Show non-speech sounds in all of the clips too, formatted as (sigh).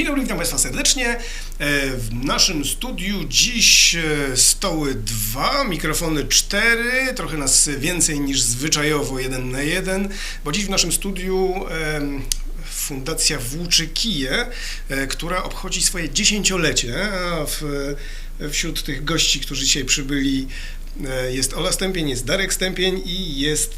Dzień dobry, witam Państwa serdecznie. E, W naszym studiu dziś e, stoły dwa, mikrofony cztery, trochę nas więcej niż zwyczajowo jeden na jeden, bo dziś w naszym studiu Fundacja Włóczy Kije, e, która obchodzi swoje dziesięciolecie, w, wśród tych gości, którzy dzisiaj przybyli jest Ola Stępień, jest Darek Stępień i jest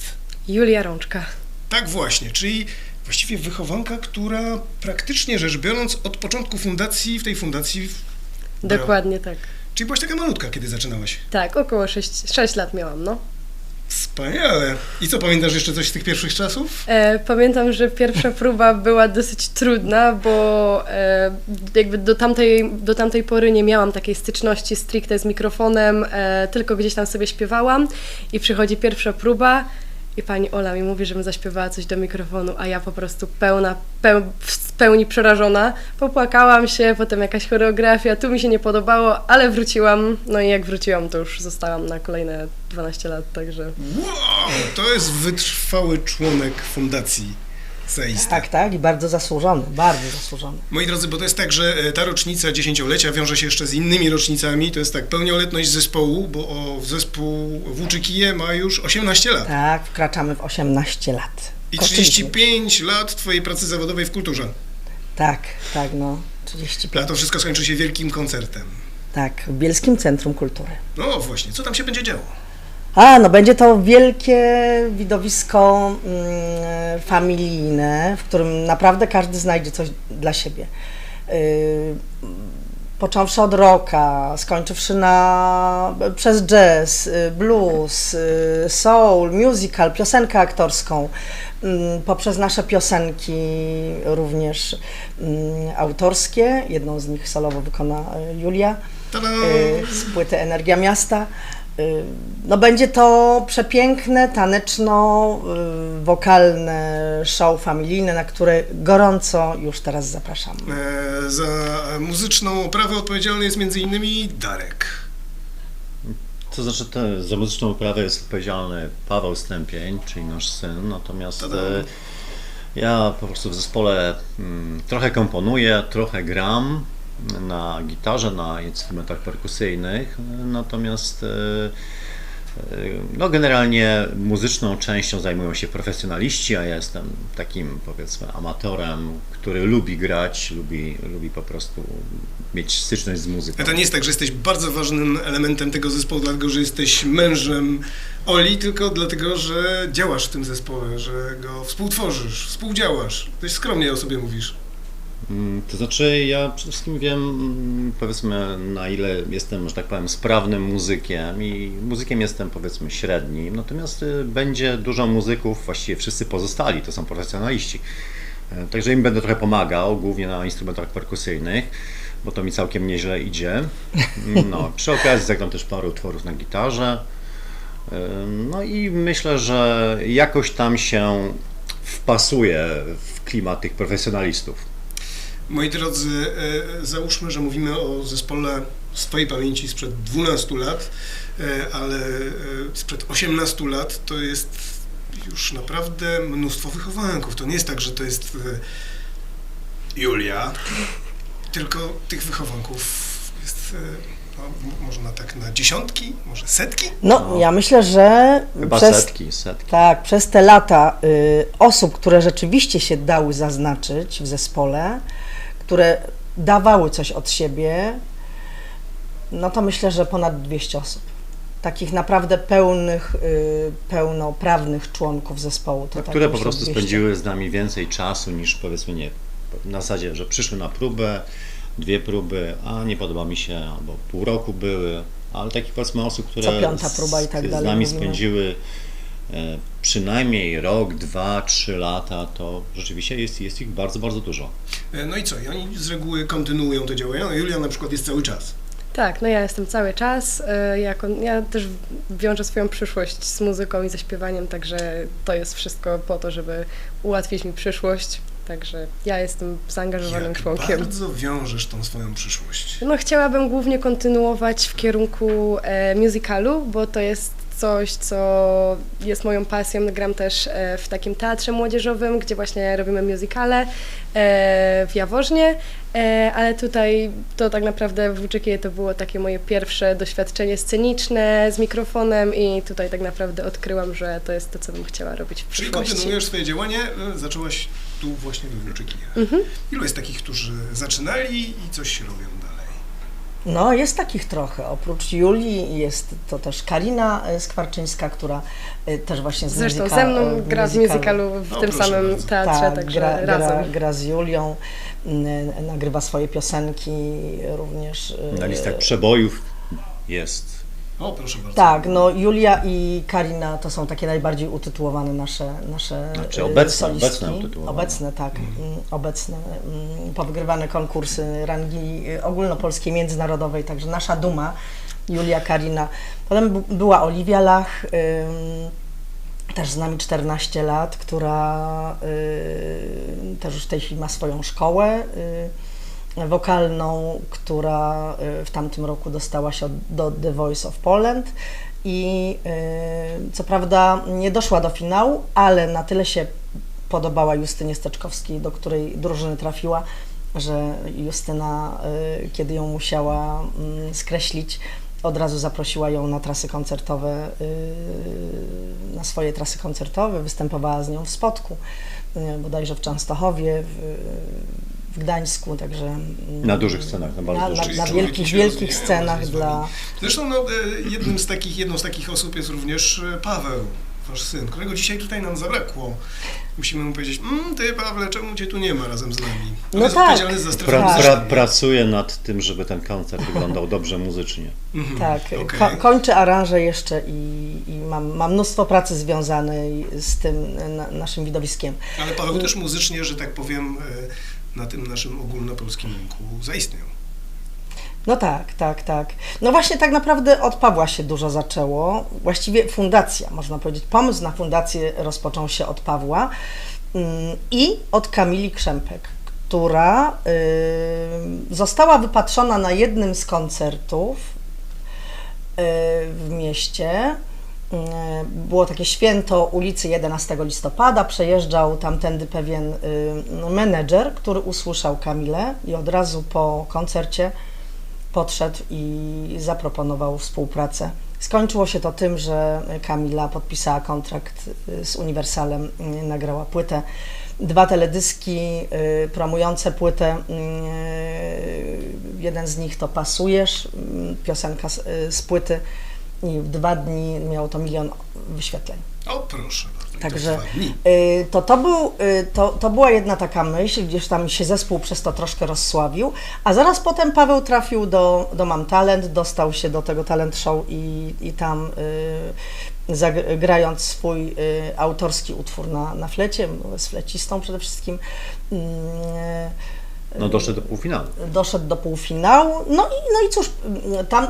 Julia Rączka. tak właśnie, czyli właściwie wychowanka, która praktycznie rzecz biorąc od początku fundacji, w tej fundacji, Dokładnie tak. czyli byłaś taka malutka, kiedy zaczynałaś. Tak, około 6, 6 lat miałam, no. Wspaniale. I co, pamiętasz jeszcze coś z tych pierwszych czasów? E, pamiętam, że pierwsza próba była dosyć trudna, bo e, jakby do tamtej, do tamtej pory nie miałam takiej styczności stricte z mikrofonem, e, tylko gdzieś tam sobie śpiewałam i przychodzi pierwsza próba i pani Ola mi mówi, żebym zaśpiewała coś do mikrofonu, a ja po prostu pełna, peł, w pełni przerażona. Popłakałam się, potem jakaś choreografia, tu mi się nie podobało, ale wróciłam, no i jak wróciłam, to już zostałam na kolejne 12 lat, także... Wow, to jest wytrwały członek fundacji Tak, tak, i bardzo zasłużony, bardzo zasłużony. Moi drodzy, bo to jest tak, że e, ta rocznica dziesięciolecia wiąże się jeszcze z innymi rocznicami. To jest tak pełnioletność zespołu, bo o, zespół Włóczy Kije ma już 18 lat. Tak, wkraczamy w 18 lat. I Kończyliśmy. 35 lat Twojej pracy zawodowej w kulturze. Tak, tak, no, A 35. to wszystko skończy się wielkim koncertem. Tak, w Bielskim Centrum Kultury. No właśnie, co tam się będzie działo? A, no będzie to wielkie widowisko mm, familijne, w którym naprawdę każdy znajdzie coś dla siebie. Yy, począwszy od rocka, skończywszy na, przez jazz, y, blues, y, soul, musical, piosenkę aktorską, mm, poprzez nasze piosenki również mm, autorskie, jedną z nich solowo wykona y, Julia z płyty Energia Miasta. Y, No będzie to przepiękne, taneczno-wokalne show familijne, na które gorąco już teraz zapraszam. E, za muzyczną oprawę odpowiedzialny jest między innymi Darek. To znaczy, te, za muzyczną oprawę jest odpowiedzialny Paweł Stępień, czyli nasz syn, natomiast e, ja po prostu w zespole mm, trochę komponuję, trochę gram na gitarze, na instrumentach perkusyjnych, natomiast e, e, no generalnie muzyczną częścią zajmują się profesjonaliści, a ja jestem takim powiedzmy amatorem, który lubi grać, lubi, lubi po prostu mieć styczność z muzyką. To nie jest tak, że jesteś bardzo ważnym elementem tego zespołu, dlatego że jesteś mężem Oli, tylko dlatego, że działasz w tym zespole, że go współtworzysz, współdziałasz. Dość skromnie o sobie mówisz. Mm, To znaczy, ja przede wszystkim wiem, mm, powiedzmy, na ile jestem, że tak powiem, sprawnym muzykiem i muzykiem jestem, powiedzmy, średnim, natomiast y, będzie dużo muzyków, właściwie wszyscy pozostali, to są profesjonaliści. E, Także im będę trochę pomagał, głównie na instrumentach perkusyjnych, bo to mi całkiem nieźle idzie. No, przy okazji zagram też parę utworów na gitarze. E, No i myślę, że jakoś tam się wpasuje w klimat tych profesjonalistów. Moi drodzy, e, załóżmy, że mówimy o zespole z Twojej pamięci sprzed 12 lat, e, ale e, sprzed 18 lat to jest już naprawdę mnóstwo wychowanków. To nie jest tak, że to jest Julia, tylko tych wychowanków jest no, można tak na dziesiątki, może setki? No, No. ja myślę, że Chyba przez, setki, setki. tak, przez te lata y, osób, które rzeczywiście się dały zaznaczyć w zespole, które dawały coś od siebie, no to myślę, że ponad 200 osób. Takich naprawdę pełnych, y, pełnoprawnych członków zespołu. To No, tak które po prostu 200. spędziły z nami więcej czasu niż powiedzmy nie. Na zasadzie, że przyszły na próbę, dwie próby, a nie podoba mi się, albo pół roku były, ale takich powiedzmy osób, które Co piąta próba i tak z, z nami spędziły e, przynajmniej rok, dwa, trzy lata, to rzeczywiście jest, jest ich bardzo, bardzo dużo. E, No i co? I oni z reguły kontynuują te działania. No, Julia na przykład jest cały czas. Tak, no ja jestem cały czas. y, Jako, ja też wiążę swoją przyszłość z muzyką i ze śpiewaniem, także to jest wszystko po to, żeby ułatwić mi przyszłość. Także ja jestem zaangażowanym Jak członkiem. bardzo wiążesz tą swoją przyszłość. No chciałabym głównie kontynuować w kierunku e, musicalu, bo to jest coś, co jest moją pasją. Gram też e, w takim teatrze młodzieżowym, gdzie właśnie robimy musicale e, w Jaworznie, e, ale tutaj to tak naprawdę w WCK to było takie moje pierwsze doświadczenie sceniczne z mikrofonem i tutaj tak naprawdę odkryłam, że to jest to, co bym chciała robić w Czyli przyszłości. kontynuujesz swoje działanie, zaczęłaś tu właśnie w Włóczykijach. Mhm. Ilu jest takich, którzy zaczynali i coś robią? No, jest takich trochę. Oprócz Julii jest to też Karina e, Skwarczyńska, która e, też właśnie z Zresztą muzyka- ze mną e, gra w musicalu- w O, tym samym teatrze, Tak, także gra, gra, razem. gra z Julią, nagrywa swoje piosenki również. Na listach przebojów jest. O, proszę bardzo. Tak, no Julia i Karina to są takie najbardziej utytułowane nasze, nasze Znaczy e, obecne, solistki. obecne utytułowane. Obecne, tak, mm, obecne, mm, powygrywane konkursy rangi e, ogólnopolskiej, międzynarodowej, także nasza duma, Julia, Karina. Potem była Oliwia Lach, ym, też z nami 14 lat, która y, też już w tej chwili ma swoją szkołę y, wokalną, która y, w tamtym roku dostała się do The Voice of Poland. I y, co prawda nie doszła do finału, ale na tyle się podobała Justynie Steczkowskiej, do której drużyny trafiła, że Justyna, y, kiedy ją musiała mm, skreślić, od razu zaprosiła ją na trasy koncertowe, na swoje trasy koncertowe, występowała z nią w Spotku, bodajże w Częstochowie, w, w Gdańsku, także... mm, Na dużych scenach, na bardzo dużych na, na wielkich, wielkich scenach dla... Zresztą no, e, jednym z takich, jedną z takich osób jest również e, Paweł, wasz syn, którego dzisiaj tutaj nam zabrakło. Musimy mu powiedzieć, mmm, ty Pawle, czemu cię tu nie ma razem z nami? On No jest tak. odpowiedzialny za Pra, pra, pracuję nad tym, żeby ten koncert wyglądał dobrze muzycznie. Mhm, Tak, okej. ko- kończę aranże jeszcze i, i mam, mam mnóstwo pracy związanej z tym na, naszym widowiskiem. Ale Paweł też muzycznie, że tak powiem, e, na tym naszym ogólnopolskim rynku zaistniał. No tak, tak, tak. No właśnie tak naprawdę od Pawła się dużo zaczęło. Właściwie fundacja, można powiedzieć. Pomysł na fundację rozpoczął się od Pawła ym, i od Kamili Krzempek, która ym, została wypatrzona na jednym z koncertów y, w mieście. Y, Było takie święto ulicy 11 listopada. Przejeżdżał tamtędy pewien y, menedżer, który usłyszał Kamilę i od razu po koncercie podszedł i zaproponował współpracę. Skończyło się to tym, że Kamila podpisała kontrakt y, z Uniwersalem, nagrała płytę, dwa teledyski promujące płytę. Jeden z nich to Pasujesz, piosenka z płyty i w dwa dni miało to milion wyświetleń. O, proszę bardzo. Także y, to, to, był, y, to, to była jedna taka myśl, gdzieś tam się zespół przez to troszkę rozsławił, a zaraz potem Paweł trafił do, do Mam Talent, dostał się do tego talent show i, i tam y, zag- grając swój y, autorski utwór na, na flecie, z flecistą przede wszystkim, y, No doszedł do półfinału. doszedł do półfinału. No i, no i cóż, tam y,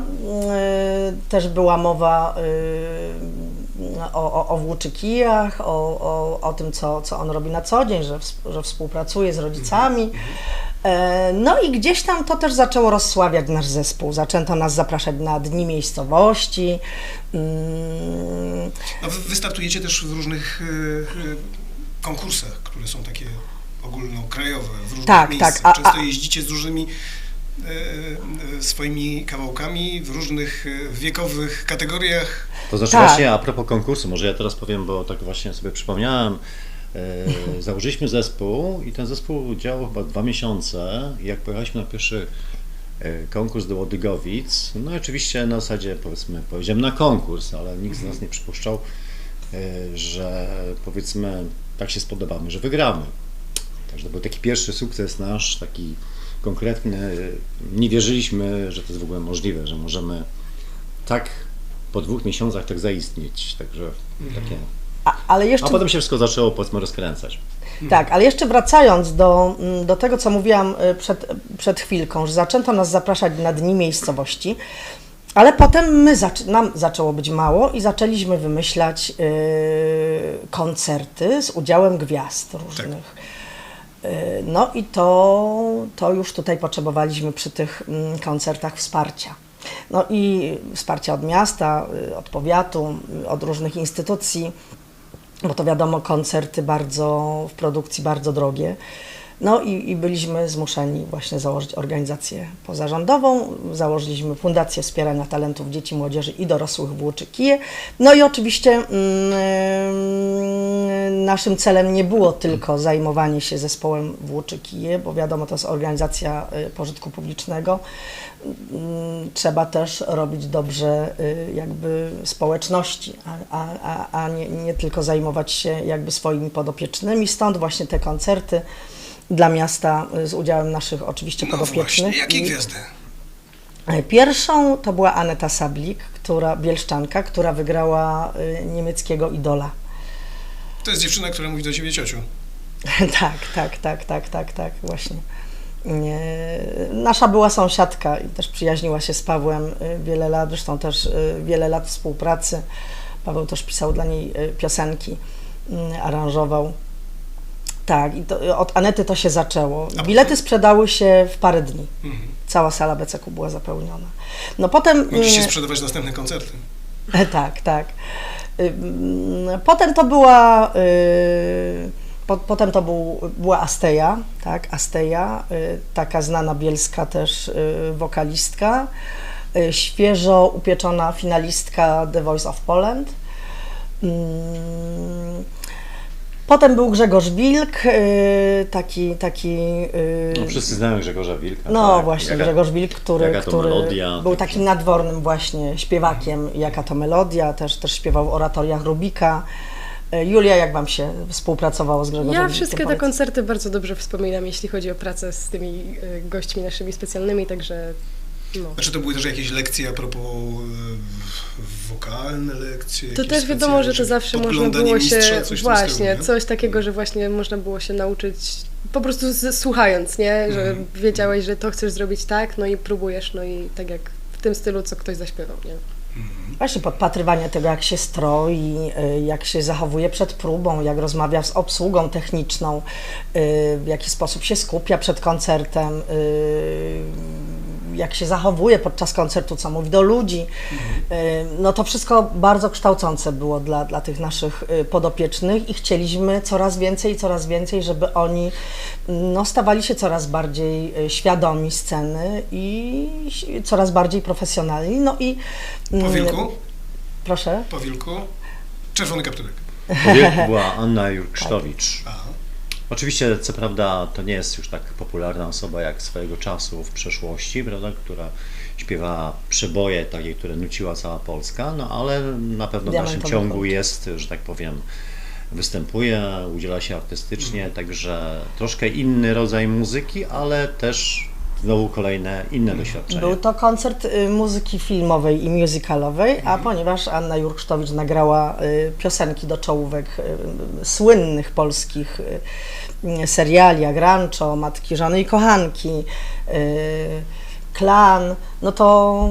też była mowa y, o, o, o włóczykijach, o, o, o tym, co, co on robi na co dzień, że, ws- że współpracuje z rodzicami. E, No i gdzieś tam to też zaczęło rozsławiać nasz zespół. Zaczęto nas zapraszać na dni miejscowości. A wy wystartujecie też w różnych konkursach, które są takie ogólnokrajowe, w różnych Tak, miejscach. tak, a- Często jeździcie z różnymi e, e, swoimi kawałkami w różnych e, wiekowych kategoriach. To znaczy Tak. właśnie a propos konkursu, może ja teraz powiem, bo tak właśnie sobie przypomniałem, (laughs) założyliśmy zespół i ten zespół działał chyba dwa miesiące i jak pojechaliśmy na pierwszy konkurs do Łodygowic, no i oczywiście na zasadzie powiedzmy, powiedziałem na konkurs, ale nikt z nas nie przypuszczał, że powiedzmy tak się spodobamy, że wygramy. Także to był taki pierwszy sukces nasz, taki konkretny. Nie wierzyliśmy, że to jest w ogóle możliwe, że możemy tak po dwóch miesiącach tak zaistnieć. Także takie. a, ale jeszcze A potem się wszystko zaczęło powiedzmy rozkręcać. Tak, ale jeszcze wracając do, mm, do tego, co mówiłam y, przed, przed chwilką, że zaczęto nas zapraszać na dni miejscowości, ale potem my zac- nam zaczęło być mało i zaczęliśmy wymyślać y, koncerty z udziałem gwiazd różnych. Y, No i to, to już tutaj potrzebowaliśmy przy tych mm, koncertach wsparcia. No i wsparcie od miasta, y, od powiatu, y, od różnych instytucji, bo to wiadomo, koncerty bardzo w produkcji bardzo drogie. No i, i byliśmy zmuszeni właśnie założyć organizację pozarządową. Założyliśmy Fundację Wspierania Talentów Dzieci, Młodzieży i Dorosłych w Łuczykije. No i oczywiście mm, naszym celem nie było tylko zajmowanie się zespołem w Łuczykije, bo wiadomo, to jest organizacja y, pożytku publicznego. Mm, Trzeba też robić dobrze y, jakby społeczności, a, a, a, nie, nie tylko zajmować się jakby swoimi podopiecznymi. Stąd właśnie te koncerty dla miasta y, z udziałem naszych oczywiście No podopiecznych. właśnie, jakie gwiazdy? E, Pierwszą to była Aneta Sablik, która, bielszczanka, która wygrała niemieckiego idola. To jest dziewczyna, która mówi do ciebie ciociu. (laughs) tak, tak, tak, tak, tak, tak, właśnie. Nie, Nasza była sąsiadka i też przyjaźniła się z Pawłem y, wiele lat, zresztą też y, wiele lat współpracy. Paweł też pisał dla niej y, piosenki, y, aranżował. Tak, i to, od Anety to się zaczęło. Bilety sprzedały się w parę dni. Mhm. Cała sala BCK była zapełniona. No potem... Mogliście sprzedawać następne koncerty. (laughs) tak, tak. Potem to była, y, po, potem to był, była Asteja, tak, Asteja, y, taka znana bielska też y, wokalistka, świeżo upieczona finalistka The Voice of Poland. Potem był Grzegorz Wilk, y, taki, taki y, No, wszyscy znają Grzegorza Wilka. no tak? właśnie, Jaka- Grzegorz Wilk, który, który melodia, był takim nadwornym właśnie śpiewakiem, jaka to melodia, też, też śpiewał w oratoriach Rubika. E, Julia, jak Wam się współpracowało z Grzegorzem Ja wszystkie te koncerty bardzo dobrze wspominam, jeśli chodzi o pracę z tymi y, gośćmi naszymi specjalnymi, także no. Znaczy to były też jakieś lekcje a propos e, wokalne lekcje? To też wiadomo, że to zawsze można było się mistrza, coś właśnie, coś takiego, że właśnie można było się nauczyć po prostu z, słuchając, nie? Że Mhm. wiedziałeś, że to chcesz zrobić tak, no i próbujesz, no i tak jak w tym stylu, co ktoś zaśpiewał, nie? Właśnie podpatrywanie tego, jak się stroi, y, jak się zachowuje przed próbą, jak rozmawia z obsługą techniczną, y, w jaki sposób się skupia przed koncertem, jak się zachowuje podczas koncertu, co mówi do ludzi. Y, No to wszystko bardzo kształcące było dla, dla tych naszych y, podopiecznych i chcieliśmy coraz więcej i coraz więcej, żeby oni no, stawali się coraz bardziej y, świadomi sceny i coraz bardziej profesjonalni. No i Po mm, wilku? Proszę. Po wilku? Czerwony kapturek. Po Wilku była Anna Jurksztowicz. Aha. Oczywiście, co prawda, to nie jest już tak popularna osoba jak swojego czasu w przeszłości, prawda, która śpiewała przeboje takie, które nuciła cała Polska, no ale na pewno w naszym ciągu jest, że tak powiem, występuje, udziela się artystycznie, także troszkę inny rodzaj muzyki, ale też znowu kolejne inne doświadczenia. Był to koncert y, muzyki filmowej i musicalowej, a ponieważ Anna Jurksztowicz nagrała y, piosenki do czołówek y, słynnych polskich seriali, jak Rancho, Matki, Żony i Kochanki, Klan, no to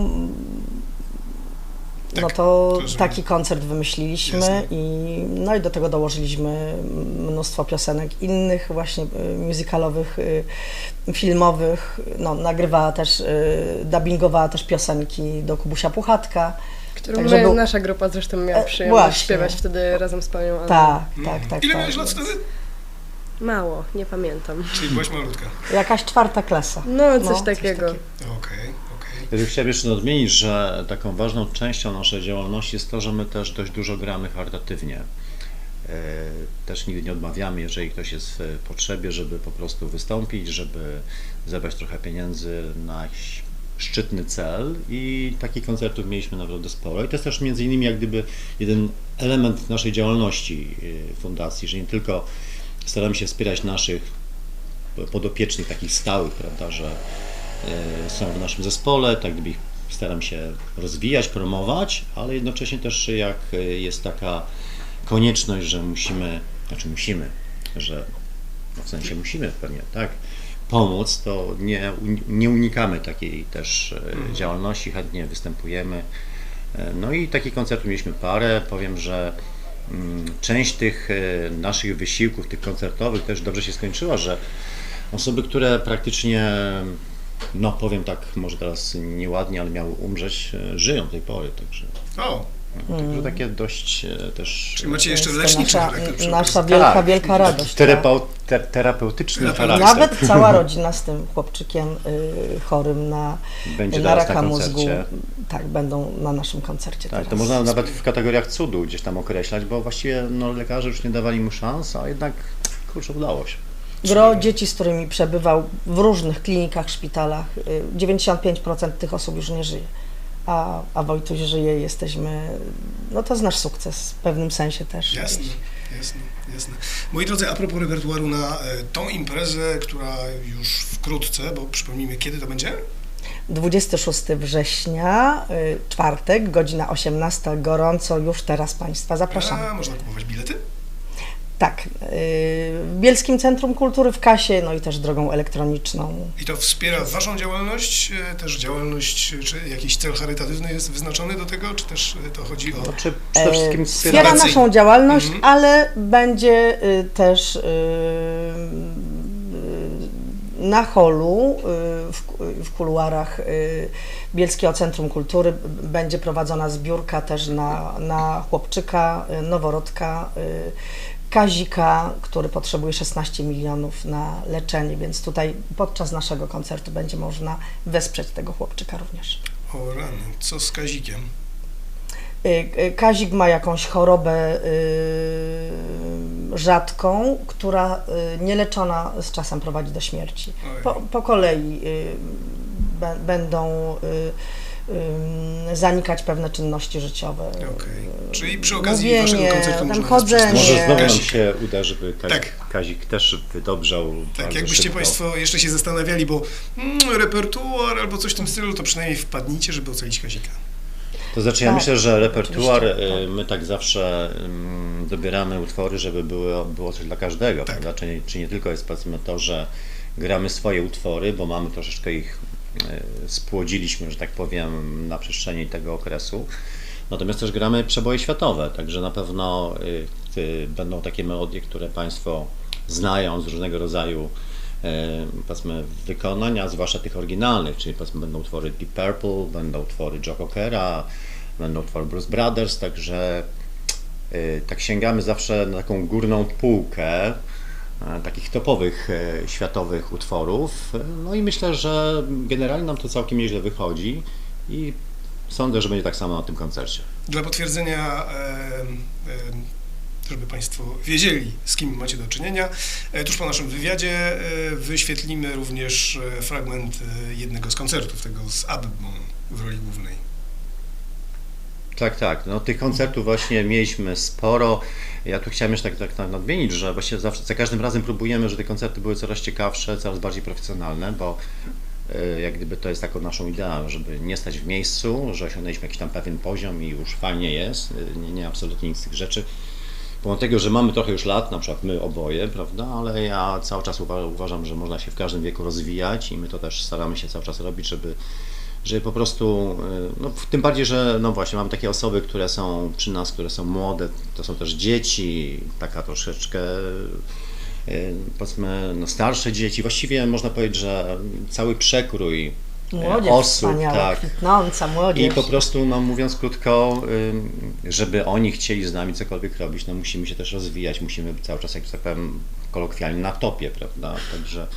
Tak, to to rozumiem. taki koncert wymyśliliśmy Jasne. i no i do tego dołożyliśmy mnóstwo piosenek innych właśnie y, musicalowych, y, filmowych. No, nagrywała też, y, dubbingowała też piosenki do Kubusia Puchatka. Którą Także my, był- nasza grupa zresztą miała E, przyjemność właśnie. śpiewać wtedy razem z panią Anną. Tak, tak, Mhm. tak. Ile tak. miałeś lat wtedy? Mało, nie pamiętam. Czyli byłaś malutka. Jakaś czwarta klasa. No, coś coś takiego. Okej, okej. Ja Chciałem jeszcze nadmienić, że taką ważną częścią naszej działalności jest to, że my też dość dużo gramy charytatywnie. E, Też nigdy nie odmawiamy, jeżeli ktoś jest w potrzebie, żeby po prostu wystąpić, żeby zebrać trochę pieniędzy na jakiś szczytny cel i takich koncertów mieliśmy naprawdę sporo. I to jest też między innymi jak gdyby jeden element naszej działalności e, fundacji, że nie tylko staramy się wspierać naszych podopiecznych, takich stałych, prawda, że są w naszym zespole, tak gdyby ich staram się rozwijać, promować, ale jednocześnie też jak e, jest taka konieczność, że musimy, znaczy musimy, że no w sensie musimy pewnie, tak, pomóc, to nie, nie unikamy takiej też e, działalności, chętnie występujemy. E, No i takich koncertów mieliśmy parę, powiem, że mm, część tych e, naszych wysiłków, tych koncertowych też dobrze się skończyła, że osoby, które praktycznie no powiem tak, może teraz nieładnie, ale miały umrzeć, e, żyją do tej pory, także, O, także takie dość e, też... czyli macie jeszcze leczniczy nasza, charakter przy nasza wielka, Tak, wielka radość. tak. Terapeu, te, terapeutyczny Terapeutyczny. charakter. Nawet cała (laughs) rodzina z tym chłopczykiem y, chorym na, Będzie na raka na mózgu. Tak, będą na naszym koncercie Tak, teraz. to można nawet w kategoriach cudu gdzieś tam określać, bo właściwie no, lekarze już nie dawali mu szans, a jednak kurczę udało się. Gro dzieci, z którymi przebywał w różnych klinikach, szpitalach, y, 95% tych osób już nie żyje. A, a Wojtuś żyje, jesteśmy, no to jest nasz sukces w pewnym sensie też. Jasne, jasne, jasne. Moi drodzy, a propos repertuaru na e, tą imprezę, która już wkrótce, bo przypomnijmy, kiedy to będzie? 26 września, y, czwartek, godzina 18, gorąco już teraz Państwa zapraszamy. A, można kupować bilety? Tak, y, w Bielskim Centrum Kultury w Kasie, no i też drogą elektroniczną. I to wspiera Waszą działalność, e, też działalność, e, czy jakiś cel charytatywny jest wyznaczony do tego, czy też to chodzi o... Znaczy przede wszystkim E, wspiera Wspiera Fundacyjnie. naszą działalność, Mhm. ale będzie y, też y, y, na holu y, w, kuluarach y, Bielskiego Centrum Kultury będzie prowadzona zbiórka też na, na chłopczyka, y, noworodka y, Kazika, który potrzebuje 16 milionów na leczenie, więc tutaj podczas naszego koncertu będzie można wesprzeć tego chłopczyka również. O rany, co z Kazikiem? Y, y, Kazik ma jakąś chorobę y, rzadką, która nieleczona z czasem prowadzi do śmierci. Po, po kolei będą zanikać pewne czynności życiowe. Okej. Czyli przy okazji Mówienie, Waszego koncertu tam można chodzenie. Może znowu nam się uda, żeby Kazik, Tak. Kazik też wydobrzał Tak, jakbyście szybko. Państwo jeszcze się zastanawiali, bo mm, repertuar albo coś w tym stylu, to przynajmniej wpadnijcie, żeby ocalić Kazika. To znaczy ja Tak, myślę, że repertuar, y, my tak zawsze dobieramy utwory, żeby było, było coś dla każdego, Tak. prawda? Czy, nie, czy nie tylko jest powiedzmy to, że gramy swoje utwory, bo mamy troszeczkę ich spłodziliśmy, że tak powiem, na przestrzeni tego okresu. Natomiast też gramy przeboje światowe, także na pewno y, będą takie melodie, które Państwo znają z różnego rodzaju e, powiedzmy wykonań, a zwłaszcza tych oryginalnych, czyli powiedzmy będą utwory Deep Purple, będą utwory Joe Cockera, będą utwory Bruce Brothers, także e, tak sięgamy zawsze na taką górną półkę e, takich topowych e, światowych utworów. E, No i myślę, że generalnie nam to całkiem nieźle wychodzi i sądzę, że będzie tak samo na tym koncercie. Dla potwierdzenia, e, e, żeby Państwo wiedzieli, z kim macie do czynienia, e, tuż po naszym wywiadzie e, wyświetlimy również e, fragment e, jednego z koncertów, tego z Abbą w roli głównej. Tak, tak. No, tych koncertów właśnie mieliśmy sporo. Ja tu chciałem jeszcze tak, tak nadmienić, że właśnie zawsze, za każdym razem próbujemy, że te koncerty były coraz ciekawsze, coraz bardziej profesjonalne, bo e, jak gdyby to jest taką naszą ideą, żeby nie stać w miejscu, że osiągnęliśmy jakiś tam pewien poziom i już fajnie jest, e, nie, nie absolutnie nic z tych rzeczy. Pomimo tego, że mamy trochę już lat, na przykład my oboje, prawda, ale ja cały czas uwa- uważam, że można się w każdym wieku rozwijać i my to też staramy się cały czas robić, żeby żeby po prostu, y, no, tym bardziej, że no właśnie mamy takie osoby, które są przy nas, które są młode, to są też dzieci, taka troszeczkę y, powiedzmy no, starsze dzieci, właściwie można powiedzieć, że cały przekrój y, Młodzież osób, tak, kwitnąca młodzież. i po prostu, no mówiąc krótko, żeby oni chcieli z nami cokolwiek robić, no musimy się też rozwijać, musimy cały czas, jak tak powiem, kolokwialnie na topie, prawda? Także,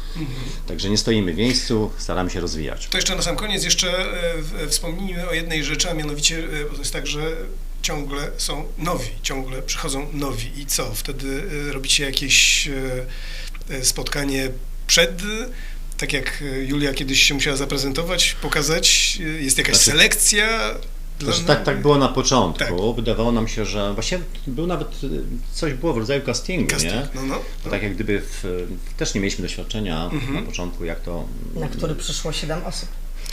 także nie stoimy w miejscu, staramy się rozwijać. To jeszcze na sam koniec jeszcze e, w- wspomnijmy o jednej rzeczy, a mianowicie e, bo to jest tak, że ciągle są nowi, ciągle przychodzą nowi. I co? Wtedy e, robicie jakieś e, e, spotkanie przed, tak jak e, Julia kiedyś się musiała zaprezentować, pokazać, e, jest jakaś Znaczy- selekcja? Znaczy, tak, tak było na początku. Tak. Wydawało nam się, że właśnie był nawet y, coś było w rodzaju castingu, Casting, nie? No, no. To tak jak gdyby w, też nie mieliśmy doświadczenia Mhm. na początku, jak to. na który przyszło 7 osób.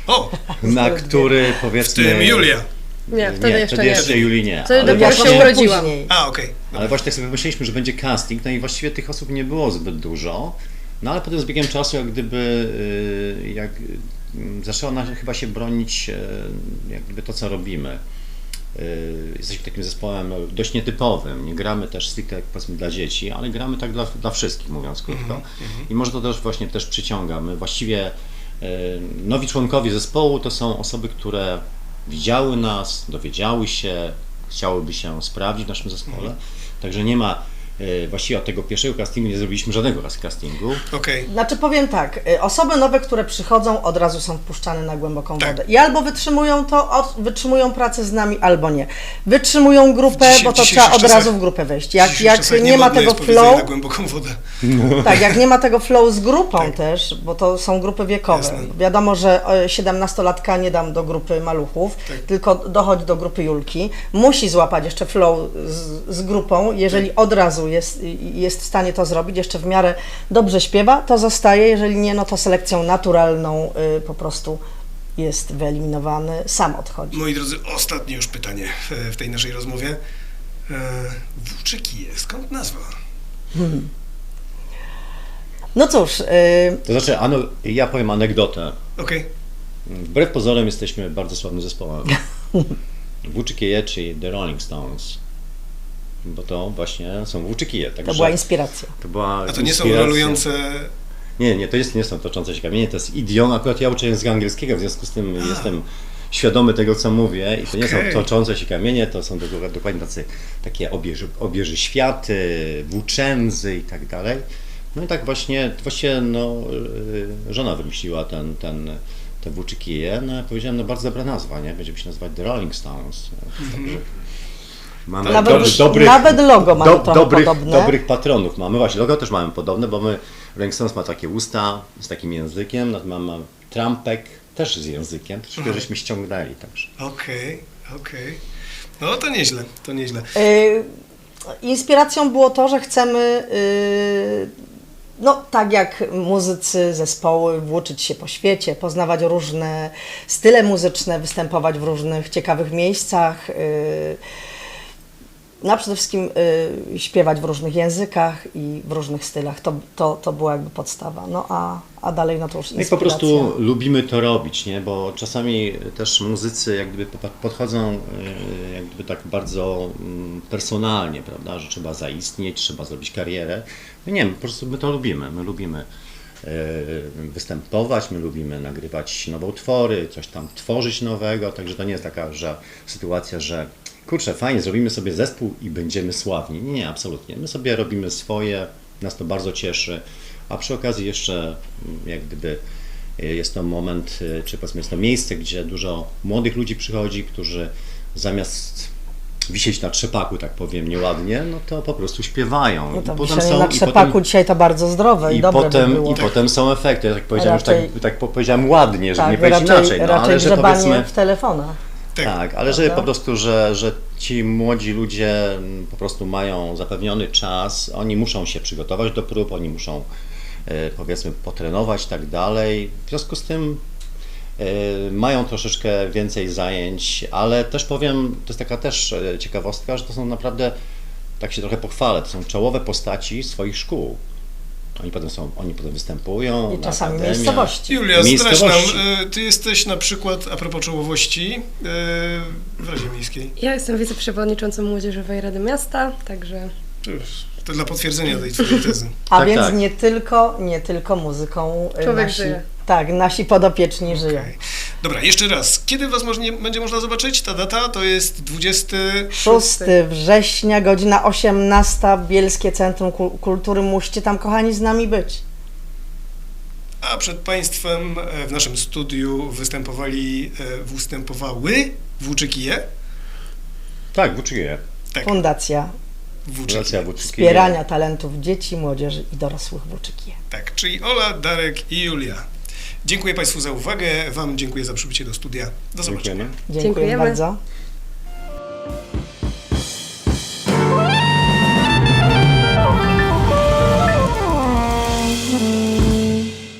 O, (laughs) Na który w powiedzmy. tym Julia. Nie, wtedy jeszcze wtedy nie. jeszcze Julii nie. Wtedy ale, dopiero właśnie, się urodziłam. A, okej. ale właśnie tak sobie myśleliśmy, że będzie casting, no i właściwie tych osób nie było zbyt dużo. No ale potem z biegiem czasu, jak gdyby y, jak y, zaczęło nas chyba się bronić y, jak gdyby to, co robimy. Y, Jesteśmy takim zespołem dość nietypowym. Nie gramy też stricte jak powiedzmy dla dzieci, ale gramy tak dla, dla wszystkich, mówiąc krótko. I może to też właśnie też przyciąga. My właściwie Nowi członkowie zespołu to są osoby, które widziały nas, dowiedziały się, chciałyby się sprawdzić w naszym zespole. Także nie ma e, właściwie od tego pierwszego castingu nie zrobiliśmy żadnego castingu. Okej. Znaczy powiem tak, y, osoby nowe, które przychodzą, od razu są wpuszczane na głęboką Tak. wodę. I albo wytrzymują to, wytrzymują pracę z nami, albo nie. Wytrzymują grupę, Dzisiaj- bo to trzeba od razu w grupę wejść. Jak, jak czasach nie ma tego flow, na głęboką wodę. (laughs) tak, jak nie ma tego flow z grupą Tak. też, bo to są grupy wiekowe. Jasne. Wiadomo, że e, 17-latka nie dam do grupy maluchów, Tak. tylko dochodzi do grupy Julki. Musi złapać jeszcze flow z, z grupą. Jeżeli Tak. od razu jest, jest w stanie to zrobić, jeszcze w miarę dobrze śpiewa, to zostaje. Jeżeli nie, no to selekcją naturalną y, po prostu jest wyeliminowany, sam odchodzi. Moi drodzy, ostatnie już pytanie w tej naszej rozmowie. E, Włóczykije, skąd nazwa? No cóż, y, To znaczy, ano, ja powiem anegdotę. Okej, Wbrew pozorom jesteśmy bardzo sławnym zespołem. (laughs) Włóczykije, czyli The Rolling Stones. Bo to właśnie są włóczykije. to Także była inspiracja. to była a to nie są inspiracja. rolujące... Nie, nie, to jest, nie są toczące się kamienie, to jest idiom. Akurat ja uczę języka angielskiego, w związku z tym jestem świadomy tego, co mówię i to nie są toczące się kamienie, to są do- dokładnie tacy, takie obieży, obieży światy, włóczędzy i tak dalej. No i tak właśnie, właśnie no, yy, żona wymyśliła ten, ten, te włóczykije, no ja powiedziałem, no bardzo dobra nazwa, nie? Będziemy się nazywać The Rolling Stones. Także mamy Nawet już- dobrych, nawet logo mamy trochę dobrych, podobne. dobrych patronów mamy. Właśnie, logo też mamy podobne, bo my, Rolling Stones ma takie usta z takim językiem, mamy trampek też z językiem, troszkę Mhm. żeśmy ściągnęli także. Okej, okej. No to nieźle, to nieźle. Y, Inspiracją było to, że chcemy, y, no tak jak muzycy, zespoły, włóczyć się po świecie, poznawać różne style muzyczne, występować w różnych ciekawych miejscach. y, No przede wszystkim y, śpiewać w różnych językach i w różnych stylach. To, to, to była jakby podstawa. No a, a dalej no to już No i inspiracja. po prostu lubimy to robić, nie? bo czasami też muzycy jak gdyby podchodzą e, jak gdyby tak bardzo mm, personalnie, prawda, że trzeba zaistnieć, trzeba zrobić karierę. My nie, po prostu my to lubimy, my lubimy e, występować, my lubimy nagrywać nowe utwory, coś tam tworzyć nowego, także to nie jest taka że sytuacja, że kurczę, fajnie, zrobimy sobie zespół i będziemy sławni. Nie, nie, absolutnie. My sobie robimy swoje, nas to bardzo cieszy, a przy okazji jeszcze mm, jak gdyby e, jest to moment, e, czy powiedzmy jest to miejsce, gdzie dużo młodych ludzi przychodzi, którzy zamiast wisieć na trzepaku, tak powiem nieładnie, no to po prostu śpiewają. No to I potem wiszenie na trzepaku dzisiaj to bardzo zdrowe i, i dobre potem, by było. I potem są efekty. Ja tak powiedziałem, Raczej- już tak, tak po- powiedziałem ładnie, żeby tak, nie powiedzieć raczej, inaczej, no, raczej ale że powiedzmy, w telefonach. Tak. tak, ale że Prawda? po prostu, że, że ci młodzi ludzie mm, po prostu mają zapewniony czas, oni muszą się przygotować do prób, oni muszą e, powiedzmy potrenować i tak dalej. W związku z tym e, mają troszeczkę więcej zajęć, ale też powiem, to jest taka też e, ciekawostka, że to są naprawdę, tak się trochę pochwalę, to są czołowe postaci swoich szkół. Oni potem są, oni potem występują I na czasami akademiach. miejscowości. Julia, zdradź nam, Miejscowości. e, ty jesteś na przykład, a propos czołowości, e, w Radzie Miejskiej. Ja jestem wiceprzewodniczącą Młodzieżowej Rady Miasta, także To, dla potwierdzenia tej twojej tezy. A Tak, więc tak. nie tylko, nie tylko muzyką y, Człowiek nasi, żyje. tak, nasi podopieczni żyją. Dobra, jeszcze raz. Kiedy was można, będzie można zobaczyć? Ta data to jest 20... 6 września, godzina 18, Bielskie Centrum Kul- Kultury. Musicie tam, kochani, z nami być. A przed Państwem e, w naszym studiu występowali, e, występowały Włóczykije. Tak, włóczyje. Tak, Fundacja Włóczykije. Włóczykije. Wspierania Talentów Dzieci, Młodzieży i Dorosłych Włóczykije. Tak, czyli Ola, Darek i Julia. Dziękuję Państwu za uwagę, Wam dziękuję za przybycie do studia. Do zobaczenia. Dziękujemy. Bardzo.